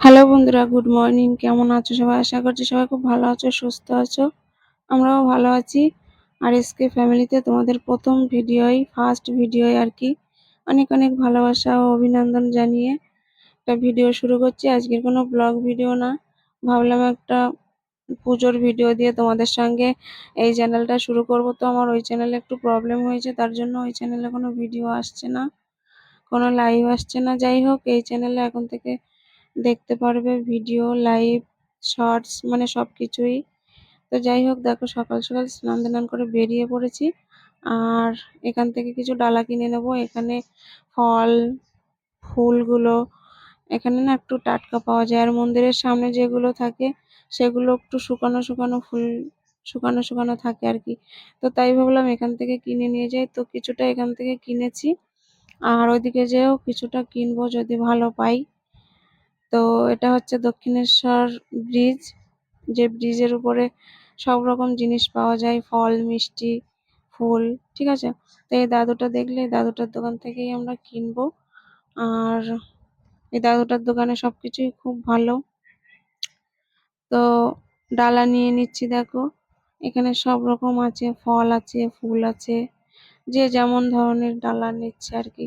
Hello বন্ধুরা, good morning. কেমন আছো সবাই? আশা করছি সবাই খুব ভালো আছো, সুস্থ আছো। আমরাও ভালো আছি। আর এসকে ফ্যামিলিতে তোমাদের প্রথম ভিডিওই, ফার্স্ট ভিডিওই আর কি। অনেক অনেক ভালোবাসা ও অভিনন্দন জানিয়ে একটা ভিডিও শুরু করছি। আজকের কোনো ব্লগ ভিডিও না। ভাবলাম একটা পুজোর ভিডিও দিয়ে তোমাদের সঙ্গে এই চ্যানেলটা শুরু করব। তো আমার ওই চ্যানেলে একটু প্রবলেম হয়েছে, তার জন্য ওই চ্যানেলে কোনো ভিডিও আসছে না, কোনো লাইভ আসছে না। যাই হোক, এই চ্যানেলে এখন থেকে দেখতে পারবে ভিডিও লাইভ শর্টস মানে সব কিছুই তো যাই হোক, দেখো সকাল সকাল স্নান দান করে বেরিয়ে পড়েছি। আর এখান থেকে কিছু ডালা কিনে নেব। এখানে ফল, ফুলগুলো, এখানে না একটু টাটকা পাওয়া যায়। আর মন্দিরের সামনে যেগুলো থাকে, সেগুলো একটু শুকানো শুকানো ফুল, শুকানো শুকানো থাকে আর কি। তো তাই ভাবলাম এখান থেকে কিনে নিয়ে যাই। তো কিছুটা এখান থেকে কিনেছি। আর ওইদিকে যেও কিছুটা কিনবো যদি ভালো পাই। তো এটা হচ্ছে দক্ষিণেশ্বর ব্রিজ, যে ব্রিজের উপরে সব রকম জিনিস পাওয়া যায়, ফল, মিষ্টি, ফুল, ঠিক আছে? তো এই দাদুটা দেখলে, এই দাদুটার দোকান থেকেই আমরা কিনবো। আর এই দাদুটার দোকানে সব কিছুই খুব ভালো। তো ডালা নিয়ে নিচ্ছি, দেখো। এখানে সব রকম আছে, ফল আছে, ফুল আছে। যে যেমন ধরনের ডালা নিচ্ছে আর কি,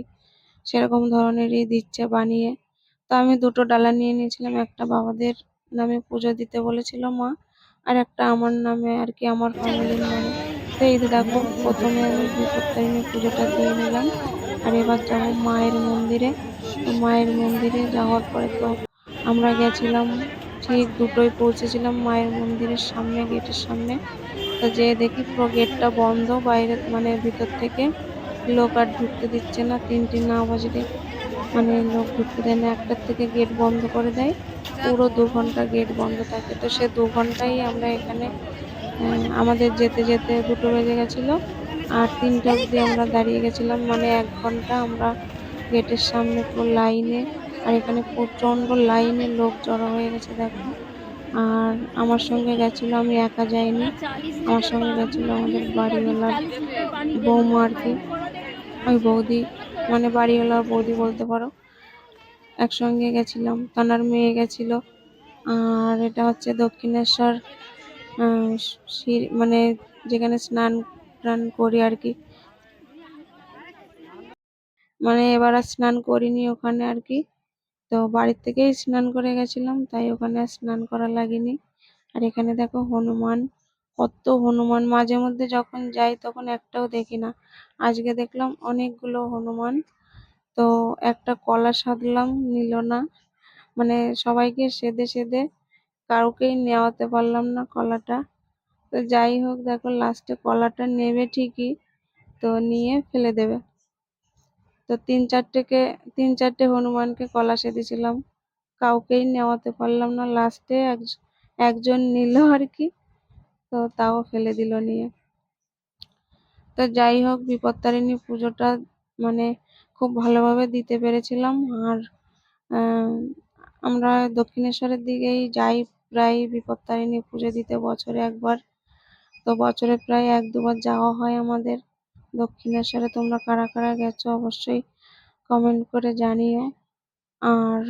সেরকম ধরনেরই দিচ্ছে বানিয়ে। তো আমি দুটো ডালা নিয়ে নিয়েছিলাম, একটা বাবাদের নামে পুজো দিতে বলেছিল মা, আর একটা আমার নামে আর কি আমার ফ্যামিলির নামে। তো এই দেখো, প্রথমে আমি বিপত্তারিণী পুজোটা দিয়ে নিলাম। আর এবার যাব মায়ের মন্দিরে। তো মায়ের মন্দিরে যাওয়ার পরে তো আমরা গেছিলাম, ঠিক দুটোই পৌঁছেছিলাম মায়ের মন্দিরের সামনে, গেটের সামনে। তো যেয়ে দেখি পুরো গেটটা বন্ধ, বাইরে মানে ভিতর থেকে লোক আর ঢুকতে দিচ্ছে না, তিনটি না বাজলে মানে লোক ঢুকতে দেয় না, একটার থেকে গেট বন্ধ করে দেয়। পুরো দু ঘণ্টা গেট বন্ধ থাকে। তো সে দু ঘন্টাই আমরা এখানে আমাদের যেতে যেতে দুটো বেজে গেছিল। আর তিনটা অবধি আমরা দাঁড়িয়ে গেছিলাম। মানে এক ঘণ্টা আমরা গেটের সামনে পুরো লাইনে আর এখানে প্রচণ্ড লাইনে লোক জড়ো হয়ে গেছে, দেখো। আর আমার সঙ্গে গেছিল, আমি একা যাইনি। আমার সঙ্গে গেছিল আমাদের বাড়িওয়ালার বৌমা আর কি। ওই বৌদি মানে বাড়িওয়ালা বৌদি বলতে পারো। একসঙ্গে গেছিলাম, তানার মেয়ে গেছিল। আর এটা হচ্ছে দক্ষিণেশ্বর মানে যেখানে স্নান টান করি আর কি। মানে এবার আর স্নান করিনি ওখানে আর কি। তো বাড়ির থেকেই স্নান করে গেছিলাম, তাই ওখানে স্নান করা লাগেনি। আর এখানে দেখো হনুমান। কত হনুমান। মাঝে মধ্যে যখন যাই তখন একটাও দেখি না। আজকে দেখলাম অনেকগুলো হনুমান। তো একটা কলা সাধলাম, নিল না। মানে সবাইকে সেদে সেদে কাউকেই নেওয়াতে পারলাম না কলাটা। তো যাই হোক, দেখো লাস্টে কলাটা নেবে ঠিকই, তো নিয়ে ফেলে দেবে। তো তিন চারটেকে, তিন চারটে হনুমানকে কলা সেধেছিলাম কাউকেই নেওয়াতে পারলাম না। লাস্টে এক একজন নিল আর কি। তো তাও ফেলে দিল নিয়ে। তো যাই হোক, বিপত্তারিণী পুজোটা মানে খুব ভালোভাবে দিতে পেরেছিলাম। আর আমরা দক্ষিণেশ্বরের দিকেই যাই প্রায় বিপত্তারিণী পুজো দিতে বছরে একবার। তো বছরে প্রায় এক দুবার যাওয়া হয় আমাদের। দক্ষিণেশ্বরে তোমরা কারা কারা গেছো অবশ্যই কমেন্ট করে জানিও। আর,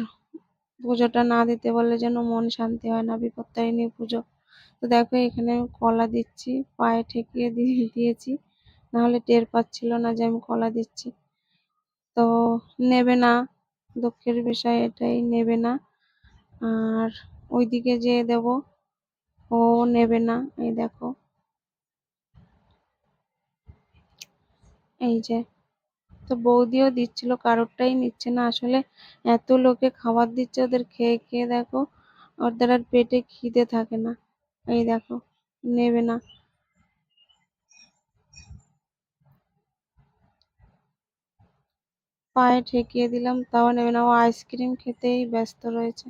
পুজোটা না দিতে বললে যেন মন শান্তি হয় না বিপত্তারিণী পুজো। তো দেখো এখানে আমি কলা দিচ্ছি, পায়ে ঠেকিয়ে দিয়ে দিয়েছি। নাহলে টের পাচ্ছিল না যে আমি কলা দিচ্ছি। তো নেবে না, দুঃখের বিষয় এটাই, নেবে না। আর ওইদিকে যেয়ে দেব, ও নেবে না, এই দেখো। এই যে, তো বৌদিও দিচ্ছিল, কারোরটাই নিচ্ছে না। আসলে এত লোকে খাবার দিচ্ছে, ওদের খেয়ে খেয়ে দেখো, ওদের আর পেটে খিদে থাকে না। এই দেখো, নেবে না। পায়ে ঠেকিয়ে দিলাম, তাও নেবে না। ও আইসক্রিম খেতেই ব্যস্ত রয়েছে।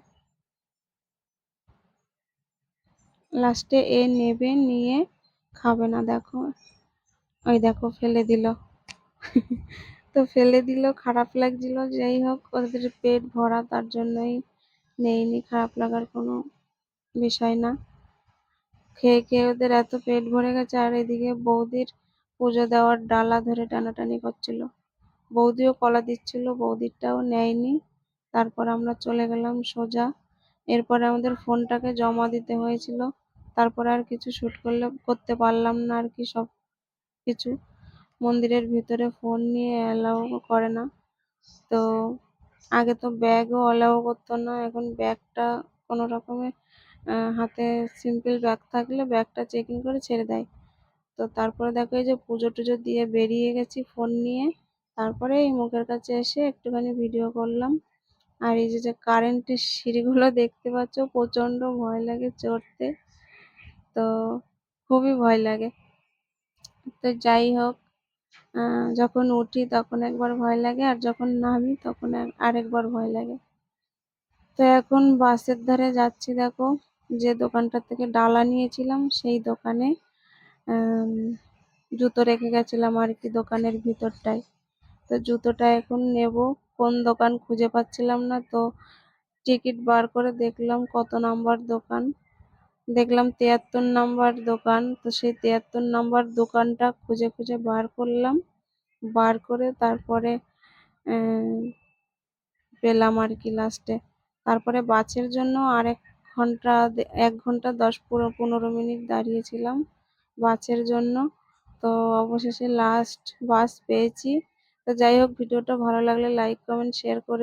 লাস্টে এ নেবে, নিয়ে খাবে না, দেখো। ওই দেখো, ফেলে দিল। তো ফেলে দিল, খারাপ লাগছিল, যাই হোক, ওদের পেট ভরা, তার জন্যই নেইনি। খারাপ লাগার কোনো বিষয় না। খেয়ে খেয়ে ওদের এত পেট ভরে গেছে, আর এদিকে বৌদির পুজো দেওয়ার ডালা ধরে টানাটানি করছিল। বৌদিও কলা দিচ্ছিল, বৌদিরটাও নেয়নি। তারপর আমরা চলে গেলাম সোজা। এরপরে আমাদের ফোনটাকে জমা দিতে হয়েছিল। তারপরে আর কিছু শ্যুট করলে, করতে পারলাম না আর কি সব কিছু। মন্দিরের ভিতরে ফোন নিয়ে অ্যালাউ করে না। তো আগে তো ব্যাগও অ্যালাউ করতো না, এখন ব্যাগটা কোনো রকমে হাতে সিম্পল ব্যাগ থাকলে ব্যাগটা চেকিং করে ছেড়ে দেয়। তো তারপরে দেখো এই যে পুজো টুজো দিয়ে বেরিয়ে গেছি ফোন নিয়ে। তারপরে এই মুখের কাছে এসে একটুখানি ভিডিও করলাম। আর এই যে যে কারেন্টের সিঁড়িগুলো দেখতে পাচ্ছ, প্রচণ্ড ভয় লাগে চড়তে। তো খুবই ভয় লাগে। তো যাই হোক যখন উঠি তখন একবার ভয় লাগে, আর যখন নামি তখন আর- আরেকবার ভয় লাগে। তো এখন বাসের ধারে যাচ্ছি দেখো। যে দোকানটা থেকে ডালা নিয়েছিলাম, সেই দোকানে জুতো রেখে গেছিলাম আর কি দোকানের ভিতরটায়। তো জুতোটা এখন নেব, কোন দোকান খুঁজে পাচ্ছিলাম না, তো টিকিট বার করে দেখলাম কত নাম্বার দোকান। দেখলাম তিয়াত্তর নাম্বার দোকান, তো সেই তিয়াত্তর নাম্বার দোকানটা খুঁজে খুঁজে বার করলাম। বার করে তারপরে পেলাম আর কি লাস্টে তারপরে বাসের জন্য আরেক ঘণ্টা এক ঘণ্টা দশ পুরো পনেরো মিনিট দাঁড়িয়েছিলাম বাসের জন্য। তো অবশেষে লাস্ট বাস পেয়েছি। তো যাই হোক, ভিডিওটা ভালো লাগলে লাইক কমেন্ট শেয়ার করে